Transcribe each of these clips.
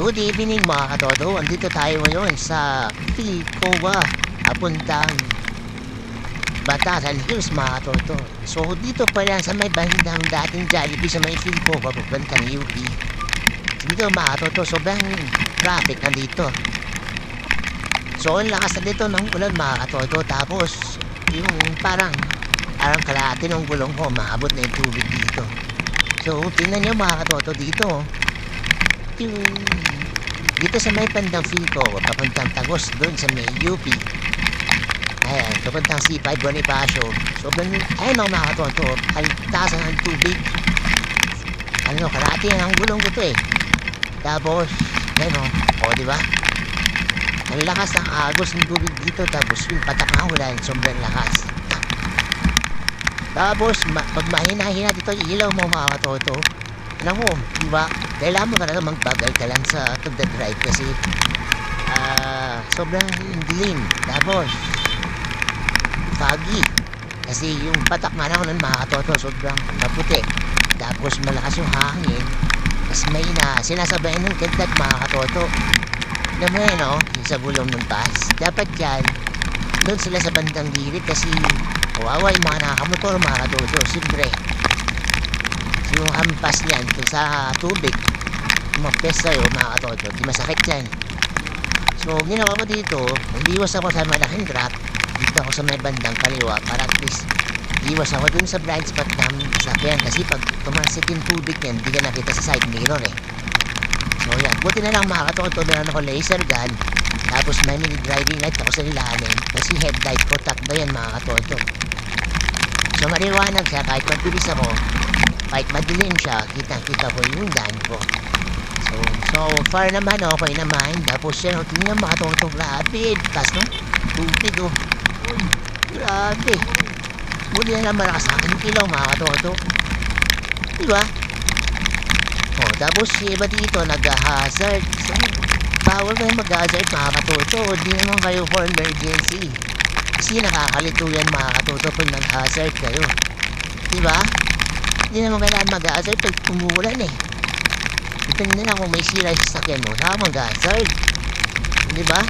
Good evening mga katodo. Andito tayo ngayon sa Pilcoa, papuntang Batasan Hills mga katodo. So dito pa lang sa may bandang dating Jollibee sa may Pilcoa, papuntang UP. Dito mga katodo, sobrang traffic nandito. So ang lakas na dito ng ulan mga katodo. Tapos yung parang parang kalahati ng gulong ko, maabot na yung tubig dito. So tingnan nyo mga katodo dito. Oh yung dito sa may pandang Fico, papuntang Tagos doon sa may UP. Ayan, papuntang C5 Bonifacio. Sobrang, ang mga katonto, kaltasan ng tubig. Ano, karati ang gulong ko to eh. Tapos, ayun o, o di ba? Ang lakas ng agos ng tubig dito, tapos yung patak ng ulan, sobrang lakas. Tapos, ma pag mahina-hina dito, ilaw mo mga katoto, mo, di ba? Kailangan mo talaga magbagal ka lang sa pagdadrive kasi ah sobrang dilim. Tapos, foggy. Kasi yung patak nga naman ng mga katoto, sobrang maputi. Tapos malakas yung hangin. Tapos may na sinasabay ng kagkat mga katoto. Alam mo yun, no? Sa gulong ng bus. Dapat yan, doon sila sa bandang gilid kasi kawawa yung mga nakamotor mga katoto. Siyempre, yung hampas niyan kung sa tubig umapes sa'yo mga katoto di masakit yan. So ginawa ko dito umiwas ako sa malaking drop dito ako sa may bandang kaliwa para at least iwas ako dun sa blind spot ng sakyan kasi pag tumansik yung tubig yan di ka nakita sa side mirror eh. So yan. Buti na lang mga katoto meron ako laser gun tapos may mini driving light ako sa ilalim kasi headlight ko takbo yan mga katoto so mariwanag siya kahit magbilis ako kahit madilim siya, kitang-kita ko yung daan ko. So, so far naman, okay naman. Tapos yan, tingnan mga toto, grabe. Tas, no? Tubig, oh. Uy, grabe. Muli na lang malakas akin yung kilaw, mga toto. Diba? Oh, tapos yung iba dito, nag-hazard. So, bawal kayo mag-hazard, mga katoto. Hindi naman kayo for emergency. Kasi nakakalito yan, mga katoto, pag nag-hazard kayo. Diba? Hindi naman kailangan mag-hazard pag umuulan eh. Depende na kung may sira sa sakyan mo, saka mag-hazard. Di ba?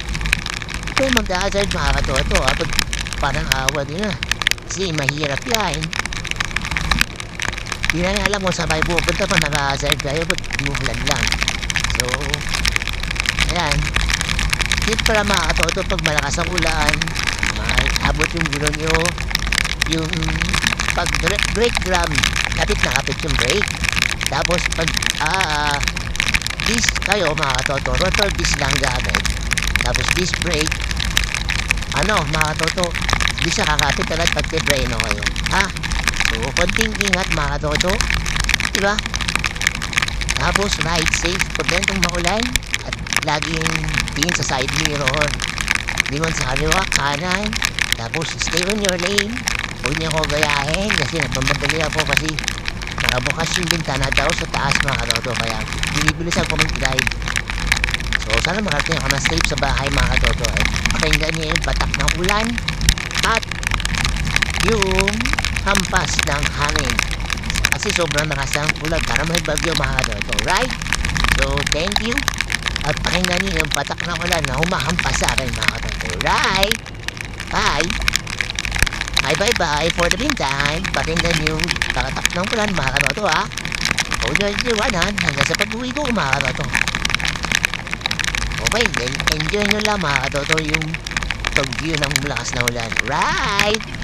Ito mag-hazard mga katoto, ah, pag parang awa din ah. Kasi mahirap yan. Di na alam kung saan kayo pupunta pag nag-hazard kayo, pag umuulan lang. So, ayan. Dito pala mga katoto, pag malakas ang ulan, abot yung gulong nyo, yung pag brake drum, kapit na kapit yung brake. Tapos pag ah, uh, disc kayo mga katoto, rotor disc lang gamit. Tapos disc brake, ano mga katoto, di siya kakapit agad pag tibreno kayo. Ha? So, konting ingat mga katoto. Diba? Tapos ride safe pag ganitong maulan at laging tingin sa side mirror. Lingon sa kaliwa, kanan. Tapos stay on your lane. Huwag niyo ako gayahin kasi nagmamadali ako kasi nakabukas yung bintana daw sa taas mga katoto kaya binibilisan ko mag-drive. So sana makarating ako na safe sa bahay mga katoto at pakinggan niyo yung batak ng ulan at yung hampas ng hangin. Kasi sobrang lakas ng ulan para may bagyo mga katoto. Right? So thank you. At pakinggan niyo yung batak ng ulan na humahampas sa akin mga katoto. Right? Bye! Bye bye bye for the meantime. Pakinggan yung kakatak ng ulan mga katoto ha. Huwag nyo iwanan hanggang sa pag-uwi ko mga katoto. Okay, then enjoy nyo lang mga katoto yung pag-view ng lakas na ulan. Right!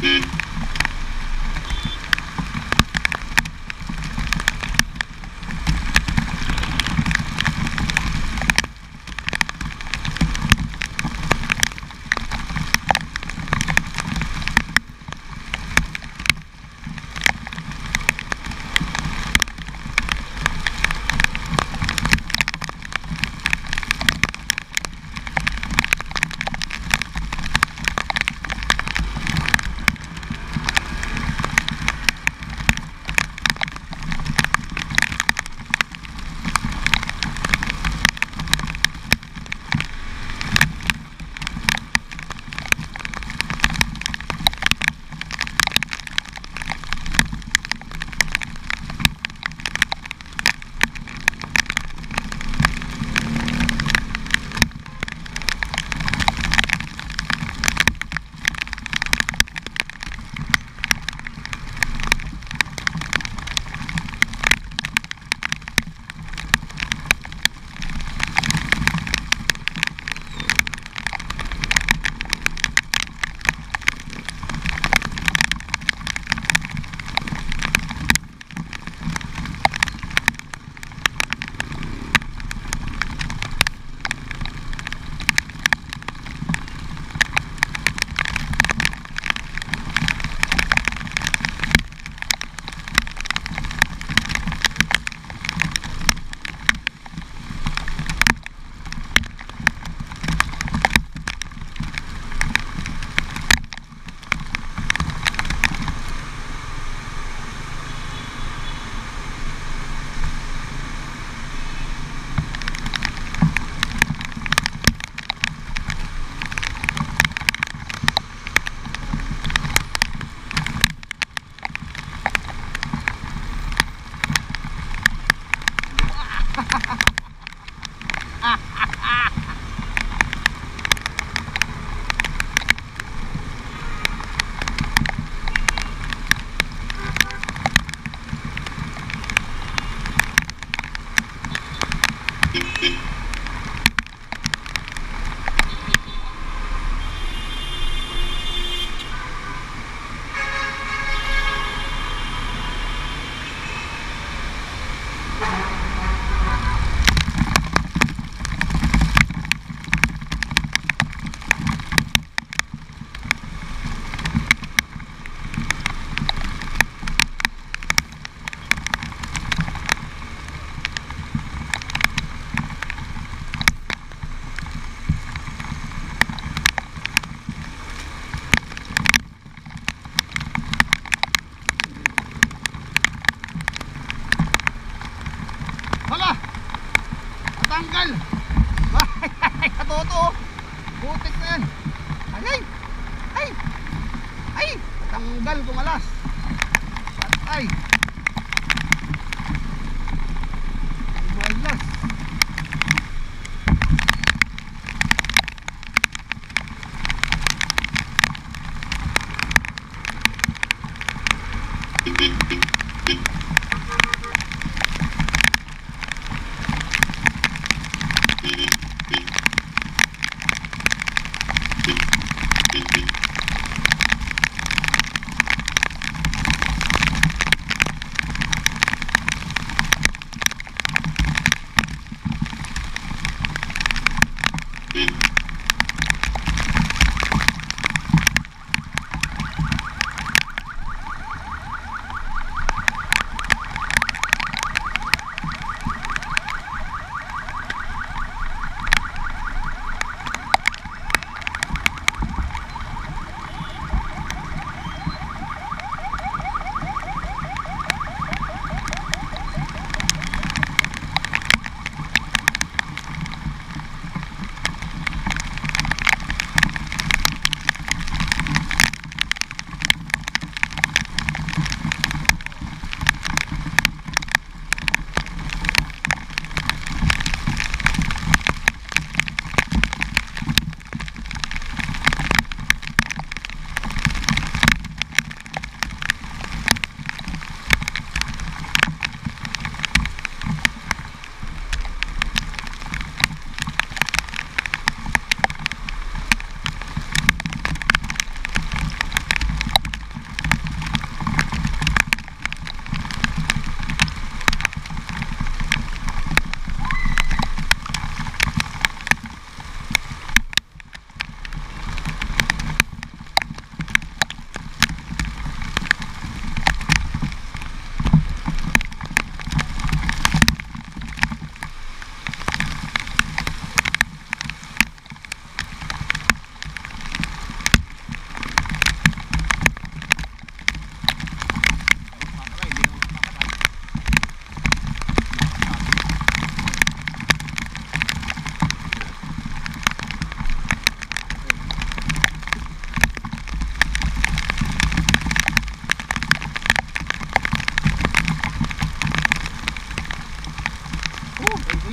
Beep. Thank you.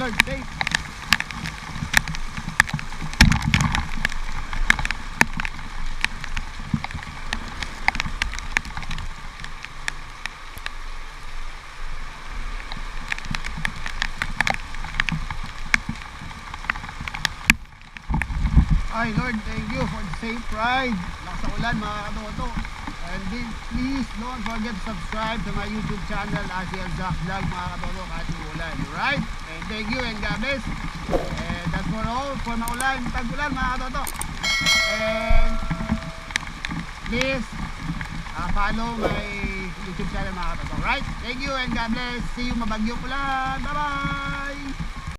Lord, safe. Ay Lord, thank you for the safe ride. Lakas sa ulan mga katoto. And please don't forget to subscribe to my YouTube channel, Asiel Jack Vlog mga katoto kahit ulan. Alright? And thank you and God bless. And that's for all for maulan, tag-ulan mga katoto. And please uh, follow my YouTube channel mga katoto. Alright? Thank you and God bless. See you mabagyo ulan. Bye-bye!